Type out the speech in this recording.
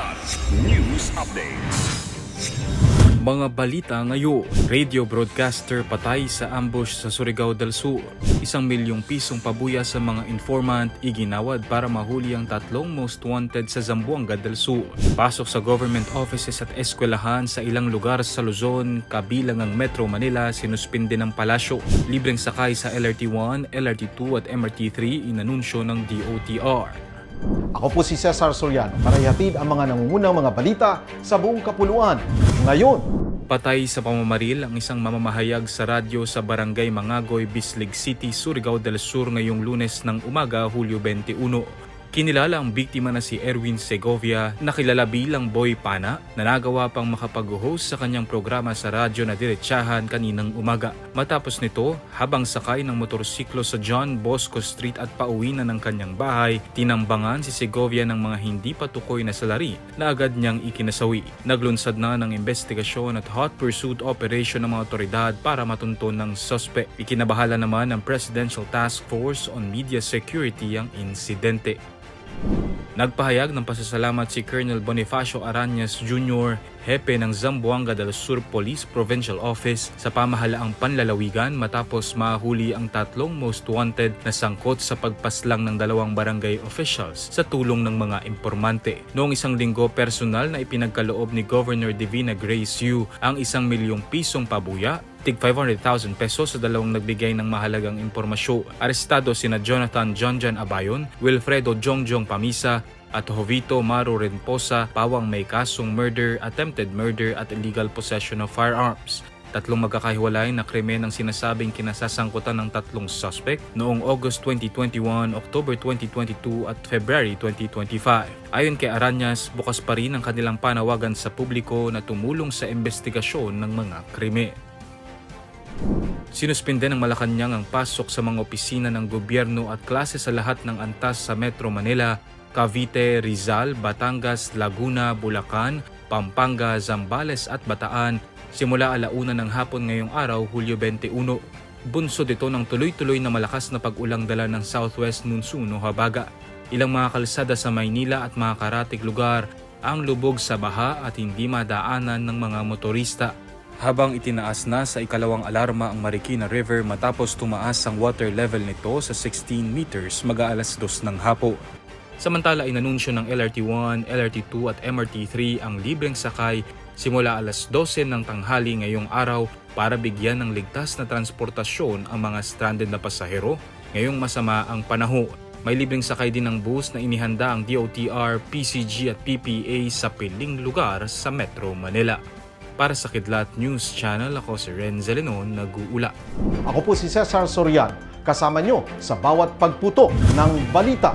Kilat News Updates. Mga balita ngayon, radio broadcaster patay sa ambush sa Surigao del Sur. Isang milyong pisong pabuya sa mga informant iginawad para mahuli ang tatlong most wanted sa Zamboanga del Sur. Pasok sa government offices at eskwelahan sa ilang lugar sa Luzon, kabilang ang Metro Manila, sinuspinde ng palasyo. Libreng sakay sa LRT1, LRT2 at MRT3 inanunsyo ng DOTR. Ako po si Cesar Soriano para ihatid ang mga nangungunang mga balita sa buong kapuluan. Ngayon, Patay sa pamamaril ang isang mamamahayag sa radyo sa Barangay Mangagoy, Bislig City, Surigao del Sur ngayong lunes ng umaga, Hulyo 21. Kinilala ang biktima na si Erwin Segovia na kilala bilang Boy Pana na nagawa pang makapag-host sa kanyang programa sa radyo na diretsahan kaninang umaga. Matapos nito, habang sakay ng motorsiklo sa John Bosco Street at pauwi na ng kanyang bahay, tinambangan si Segovia ng mga hindi patukoy na salari na agad niyang ikinasawi. Naglunsad na ng investigasyon at hot pursuit operation ng mga otoridad para matunton ng suspect. Ikinabahala naman ng Presidential Task Force on Media Security ang insidente. Nagpahayag ng pasasalamat si Colonel Bonifacio Arañas Jr., hepe ng Zamboanga del Sur Police Provincial Office sa pamahalaang panlalawigan matapos mahuli ang tatlong most wanted na sangkot sa pagpaslang ng dalawang barangay officials sa tulong ng mga impormante. Noong isang linggo, personal na ipinagkaloob ni Governor Divina Grace Yu ang isang milyong pisong pabuya tig 500,000 pesos sa dalawang nagbigay ng mahalagang impormasyon. Arestado sina Jonathan Jonjan Abayon, Wilfredo Jongjong Pamisa, at Jovito Maru Renposa pawang may kasong murder, attempted murder at illegal possession of firearms. Tatlong magkakahiwalay na krimen ang sinasabing kinasasangkutan ng tatlong suspect noong August 2021, October 2022 at February 2025. Ayon kay Aranyas, bukas pa rin ang kanilang panawagan sa publiko na tumulong sa investigasyon ng mga krimen. Sinuspinde ng Malacanang ang pasok sa mga opisina ng gobyerno at klase sa lahat ng antas sa Metro Manila, Cavite, Rizal, Batangas, Laguna, Bulacan, Pampanga, Zambales at Bataan simula alauna ng hapon ngayong araw, Hulyo 21. Bunsod ito ng tuloy-tuloy na malakas na pag-ulang dala ng Southwest Monsoon o Habaga. Ilang mga kalsada sa Maynila at mga karatig lugar ang lubog sa baha at hindi madaanan ng mga motorista habang itinaas na sa ikalawang alarma ang Marikina River matapos tumaas ang water level nito sa 16 meters mag-aalas dos ng hapo. Samantala inanunsyo ng LRT1, LRT2 at MRT3 ang libreng sakay simula alas 12 ng tanghali ngayong araw para bigyan ng ligtas na transportasyon ang mga stranded na pasahero ngayong masama ang panahon. May libreng sakay din ng bus na inihanda ang DOTR, PCG at PPA sa piling lugar sa Metro Manila. Para sa Kidlat News Channel, ako si Renzo Lenon, nag-uula. ako po si Cesar Soriano, kasama nyo sa bawat pagputo ng balita.